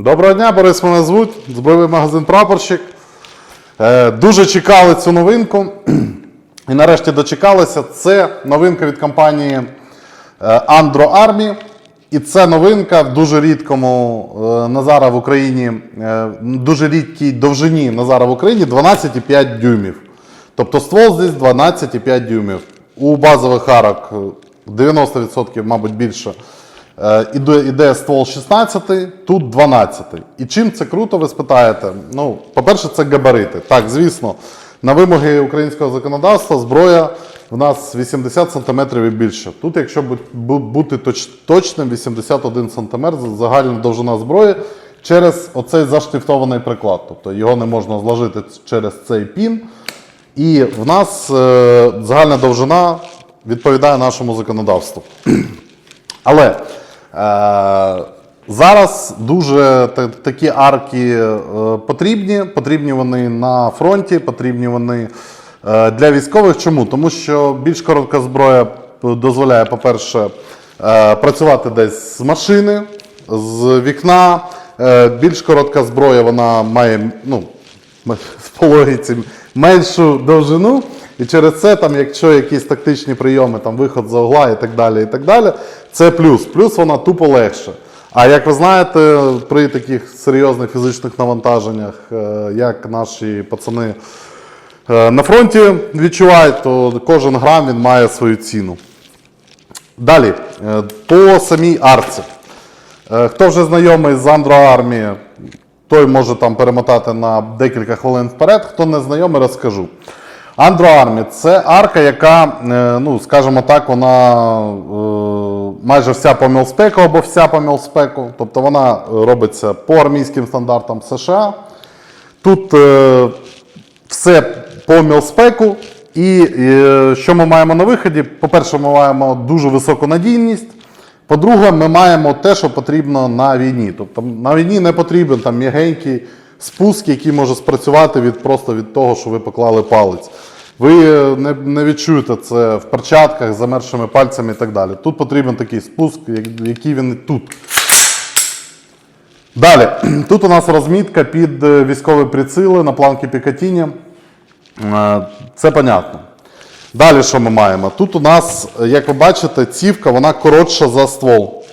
Доброго дня, Борис мене звуть, збройний магазин Прапорщик. Е, Дуже чекали цю новинку. І нарешті дочекалися. Це новинка від компанії е, Andro Army. І це новинка в дуже рідкому е, Назара в Україні, е, дуже рідкій довжині Назара в Україні 12,5 дюймів. Тобто ствол здесь 12,5 дюймів. У базових арок е, 90%, мабуть, більше. Е, Іде, іде ствол 16, тут 12. І чим це круто, ви спитаєте? Ну, по-перше, це габарити. Так, звісно, на вимоги українського законодавства зброя в нас 80 см і більше. Тут, якщо бу- бу- бути точним, 81 см загальна довжина зброї через оцей заштифтований приклад. Тобто його не можна зложити через цей пін. І в нас е, загальна довжина відповідає нашому законодавству. Але зараз дуже такі арки е, потрібні. Потрібні вони на фронті, потрібні вони е, для військових. Чому? Тому що більш коротка зброя дозволяє, по-перше, е, працювати десь з машини, з вікна. Е, більш коротка зброя вона має ну, по логіці меншу довжину. І через це, там, якщо якісь тактичні прийоми, там виход за угла і так далі, і так далі, це плюс. Плюс вона тупо легше. А як ви знаєте, при таких серйозних фізичних навантаженнях, е, як наші пацани е, на фронті відчувають, то кожен грам він має свою ціну. Далі, е, по самій арці. Хто вже знайомий з Андро Армії, той може там перемотати на декілька хвилин вперед. Хто не знайомий, розкажу. Андро Армі це арка, яка, е, ну, скажімо так, вона е, майже вся по мілспеку або вся по мілспеку. Тобто вона робиться по армійським стандартам США. Тут е, все по мілспеку. І що ми маємо на виході? По-перше, ми маємо дуже високу надійність. По-друге, ми маємо те, що потрібно на війні. Тобто на війні не потрібен там м'ягенький спуск, який може спрацювати від, просто від того, що ви поклали палець. Ви е, не, не відчуєте це в перчатках, з замерзшими пальцями і так далі. Тут потрібен такий спуск, який він тут. Далі, тут у нас розмітка під е, військові приціли на планки Пікатіні. Е, Це понятно. Далі що ми маємо? Тут у нас, як ви бачите, цівка вона коротша за ствол.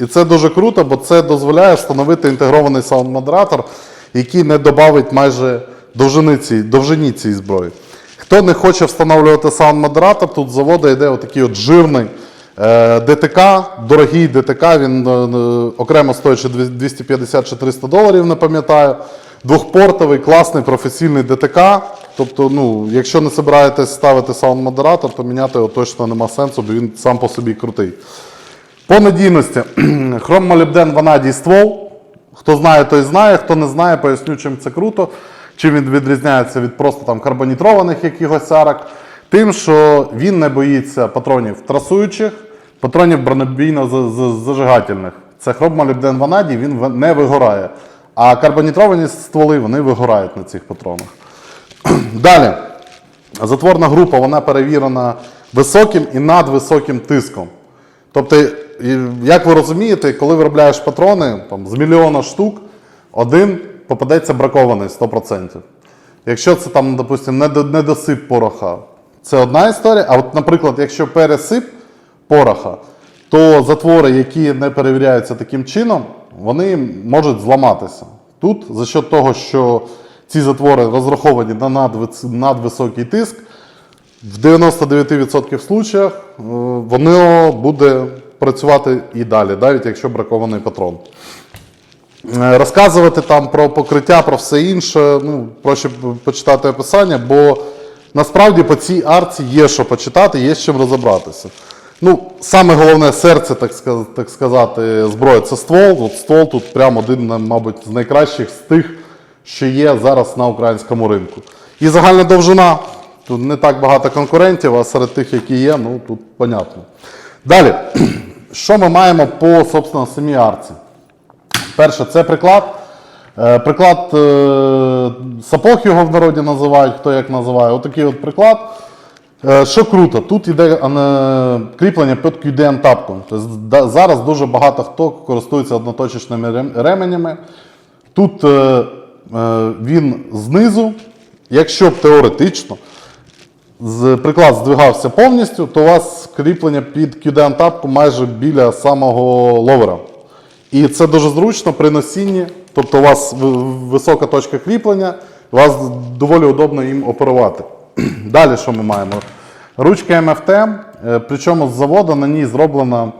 І це дуже круто, бо це дозволяє встановити інтегрований саунд-модератор, який не додавить майже довжини цієї зброї. Хто не хоче встановлювати саунд-модератор, тут з заводу йде отакий от жирний е, ДТК, дорогий ДТК, він е, е, окремо стоїть 250 чи 300 доларів, не пам'ятаю. Двохпортовий, класний професійний ДТК. Тобто, ну, якщо не збираєтесь ставити саунд-модератор, то міняти його точно нема сенсу, бо він сам по собі крутий. По надійності. Хром молібден ванадій ствол. Хто знає, той знає. Хто не знає, поясню, чим це круто. Чим він відрізняється від просто там карбонітрованих якихось арок. Тим, що він не боїться патронів трасуючих, патронів бронебійно-зажигательних. Це хроммолібден ванадій, він не вигорає. А карбонітровані стволи вони вигорають на цих патронах. Далі. Затворна група вона перевірена високим і надвисоким тиском. Тобто, як ви розумієте, коли виробляєш патрони там, з мільйона штук, один попадеться бракований 100%. Якщо це там, допустимо, недо- недосип пороха, це одна історія. А от, наприклад, якщо пересип пороха, то затвори, які не перевіряються таким чином, вони можуть зламатися. Тут за счет того, що ці затвори розраховані на надвисокий тиск, в 99% случаях е, воно буде працювати і далі, навіть якщо бракований патрон. Е, Розказувати там про покриття, про все інше, ну, проще почитати описання, бо насправді по цій арці є що почитати, є з чим розібратися. Ну, саме головне серце, так сказати, так сказати зброї це ствол. От ствол тут прямо один, мабуть, з найкращих з тих, що є зараз на українському ринку. І загальна довжина. Тут не так багато конкурентів, а серед тих, які є, ну тут понятно. Далі, що ми маємо по собственно, самій арці? Перше, це приклад. Е, Приклад е, сапог його в народі називають, хто як називає. Отакий от приклад. Е, Що круто, тут йде кріплення під QDM тапком. Тобто зараз дуже багато хто користується одноточечними ременями. Тут він знизу, якщо б теоретично приклад здвигався повністю, то у вас кріплення під QDM тапку майже біля самого ловера. І це дуже зручно при носінні, тобто у вас висока точка кріплення, вас доволі удобно їм оперувати. Далі що ми маємо? Ручка МФТ, е, причому з заводу на ній зроблена.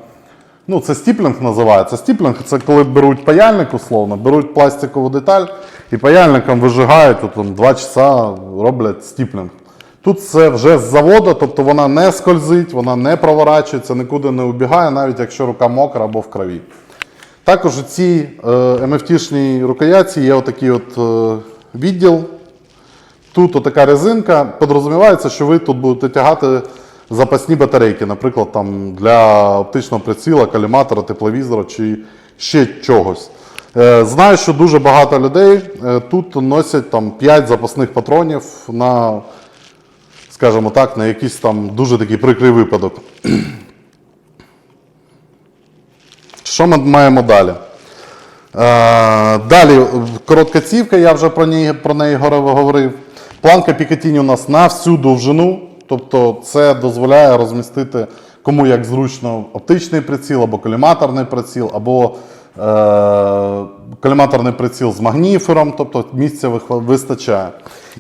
Ну, це стіплінг називається. Стіплінг це коли беруть паяльник, условно, беруть пластикову деталь і паяльником вижигають, от, там, 2 часа роблять стіплінг. Тут це вже з заводу, тобто вона не скользить, вона не проворачується, нікуди не убігає, навіть якщо рука мокра або в крові. Також у цій е, MFT-шній рукоятці є отакий от е, відділ. Тут отака резинка. Подрозумівається, що ви тут будете тягати запасні батарейки, наприклад, там, для оптичного приціла, каліматора, тепловізора чи ще чогось. Е, знаю, що дуже багато людей тут носять там, 5 запасних патронів на, скажімо так, на якийсь там дуже такий прикрий випадок. Що ми маємо далі? Е, далі коротка цівка, я вже про неї, про неї говорив. Планка Пікатіні у нас на всю довжину, тобто це дозволяє розмістити кому як зручно оптичний приціл, або коліматорний приціл, або е, коліматорний приціл з магніфером, тобто місця вистачає.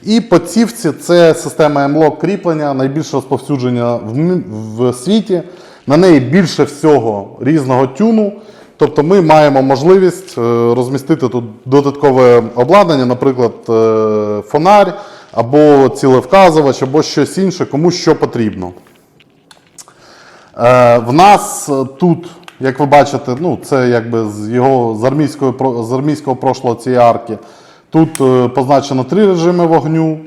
І по цівці це система M-Lock кріплення, найбільше розповсюдження в, в світі. На неї більше всього різного тюну. Тобто ми маємо можливість е, розмістити тут додаткове обладнання, наприклад, е, фонарь або цілевказувач, або щось інше, кому що потрібно. Е, В нас тут, як ви бачите, ну, це якби з його з армійської, про- з армійського прошлого цієї арки. Тут позначено три режими вогню.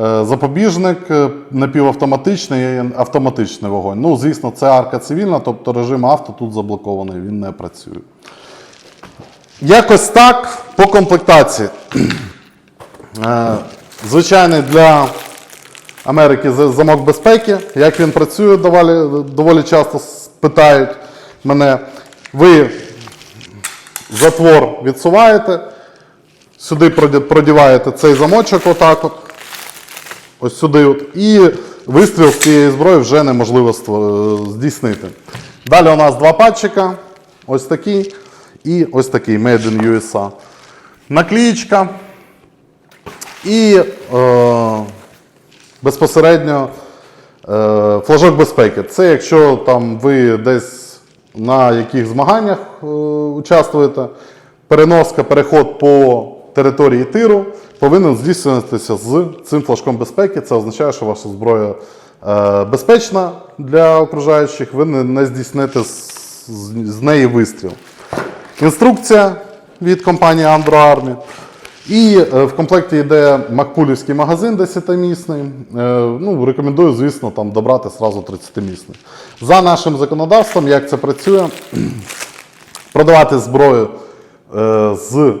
Е, Запобіжник, е, напівавтоматичний і автоматичний вогонь. Ну, звісно, це арка цивільна, тобто режим авто тут заблокований, він не працює. Якось так по комплектації. Е, Звичайний для Америки замок безпеки. Як він працює, доволі, доволі часто питають мене. Ви затвор відсуваєте, сюди продіваєте цей замочок, отак от. Ось сюди. От, і вистріл з цієї зброї вже неможливо здійснити. Далі у нас два патчика. Ось такий і ось такий Made in USA. Наклеїчка. І е, безпосередньо е, флажок безпеки. Це якщо там ви десь на яких змаганнях е, участвуєте, переноска, переход по території тиру повинен здійснюватися з цим флажком безпеки. Це означає, що ваша зброя е, безпечна для окружаючих, ви не, здійсните з, неї вистріл. Інструкція від компанії Army. І е, в комплекті йде макпулівський магазин 10-місний. Е, ну, рекомендую, звісно, там добрати сразу 30-місний. За нашим законодавством, як це працює, продавати зброю з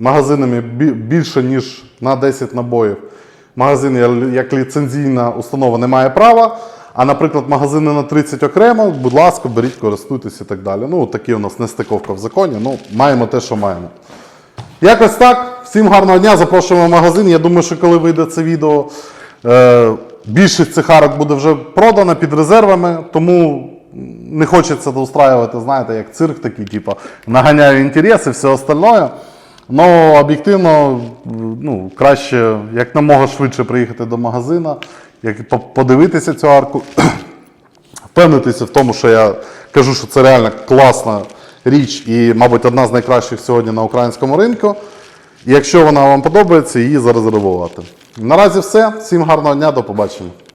магазинами більше, ніж на 10 набоїв. Магазин як ліцензійна установа не має права. А, наприклад, магазини на 30 окремо, будь ласка, беріть, користуйтесь і так далі. Ну, такі у нас нестиковка в законі. Ну, маємо те, що маємо. Якось так. Всім гарного дня. Запрошуємо в магазин. Я думаю, що коли вийде це відео, е, більшість цих арок буде вже продана під резервами, тому не хочеться устраювати, знаєте, як цирк такий, типу, наганяю інтерес і все остальне. Ну, об'єктивно, ну, краще як намога швидше приїхати до магазину, як подивитися цю арку, впевнитися в тому, що я кажу, що це реально класна річ і, мабуть, одна з найкращих сьогодні на українському ринку. І якщо вона вам подобається, її зарезервувати. Наразі все. Всім гарного дня, до побачення.